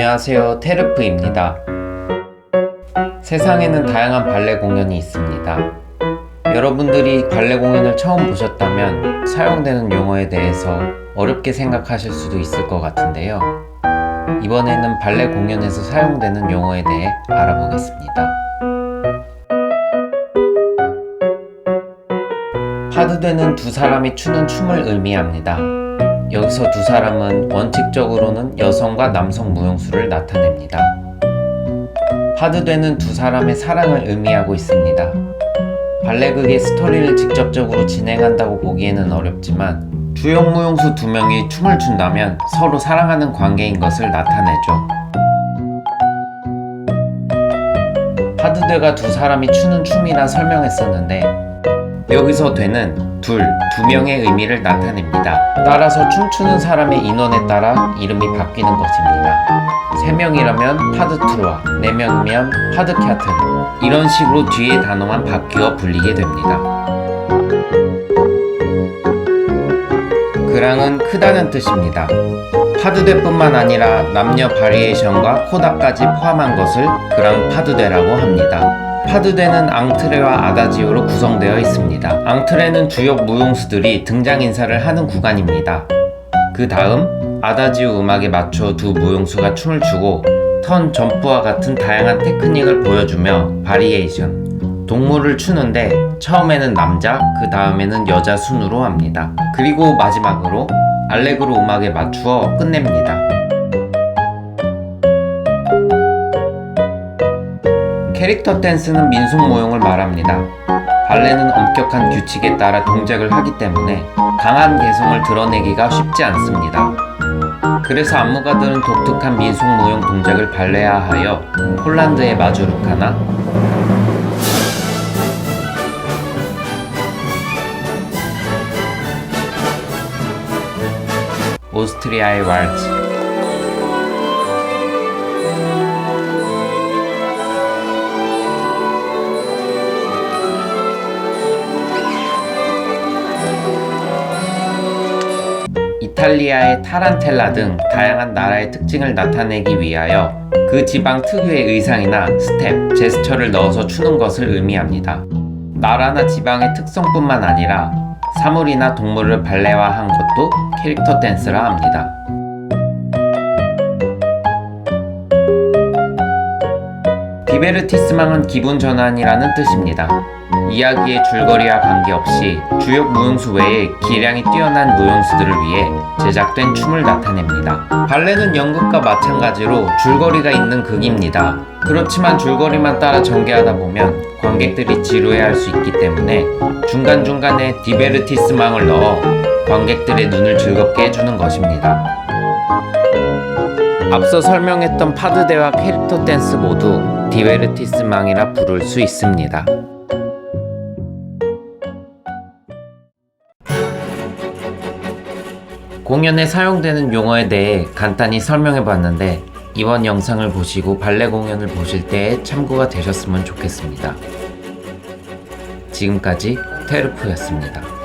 안녕하세요. 테르프입니다. 세상에는 다양한 발레 공연이 있습니다. 여러분들이 발레 공연을 처음 보셨다면 사용되는 용어에 대해서 어렵게 생각하실 수도 있을 것 같은데요. 이번에는 발레 공연에서 사용되는 용어에 대해 알아보겠습니다. 파드되는 두 사람이 추는 춤을 의미합니다. 여기서 두 사람은 원칙적으로는 여성과 남성 무용수를 나타냅니다. 파드되는 두 사람의 사랑을 의미하고 있습니다. 발레극의 스토리를 직접적으로 진행한다고 보기에는 어렵지만 주역 무용수 두 명이 춤을 춘다면 서로 사랑하는 관계인 것을 나타내죠. 파드대가 두 사람이 추는 춤이라 설명했었는데 여기서 되는 둘, 두 명의 의미를 나타냅니다. 따라서 춤추는 사람의 인원에 따라 이름이 바뀌는 것입니다. 세 명이라면 파드트루아, 네 명이면 파드캬트르 이런 식으로 뒤에 단어만 바뀌어 불리게 됩니다. 그랑은 크다는 뜻입니다. 파두대뿐만 아니라 남녀 바리에이션과 코다까지 포함한 것을 그랑 파두대라고 합니다. 파두대는 앙트레와 아다지오로 구성되어 있습니다. 앙트레는 주역 무용수들이 등장 인사를 하는 구간입니다. 그 다음 아다지오 음악에 맞춰 두 무용수가 춤을 추고 턴 점프와 같은 다양한 테크닉을 보여주며 바리에이션 동물을 추는데 처음에는 남자 그 다음에는 여자 순으로 합니다. 그리고 마지막으로 알레그로 음악에 맞추어 끝냅니다. 캐릭터 댄스는 민속 모형을 말합니다. 발레는 엄격한 규칙에 따라 동작을 하기 때문에 강한 개성을 드러내기가 쉽지 않습니다. 그래서 안무가들은 독특한 민속 무용 동작을 발레화하여 폴란드의 마주르카나 오스트리아의 왈츠 이탈리아의 타란텔라 등 다양한 나라의 특징을 나타내기 위하여 그 지방 특유의 의상이나 스텝, 제스처를 넣어서 추는 것을 의미합니다. 나라나 지방의 특성뿐만 아니라 사물이나 동물을 발레화한 것도 캐릭터 댄스라 합니다. 디베르티스망은 기분 전환이라는 뜻입니다. 이야기의 줄거리와 관계없이 주역 무용수 외에 기량이 뛰어난 무용수들을 위해 제작된 춤을 나타냅니다. 발레는 연극과 마찬가지로 줄거리가 있는 극입니다. 그렇지만 줄거리만 따라 전개하다 보면 관객들이 지루해할 수 있기 때문에 중간중간에 디베르티스망을 넣어 관객들의 눈을 즐겁게 해주는 것입니다. 앞서 설명했던 파드대와 캐릭터 댄스 모두 디베르티스망이라 부를 수 있습니다. 공연에 사용되는 용어에 대해 간단히 설명해 봤는데 이번 영상을 보시고 발레 공연을 보실 때에 참고가 되셨으면 좋겠습니다. 지금까지 테르프였습니다.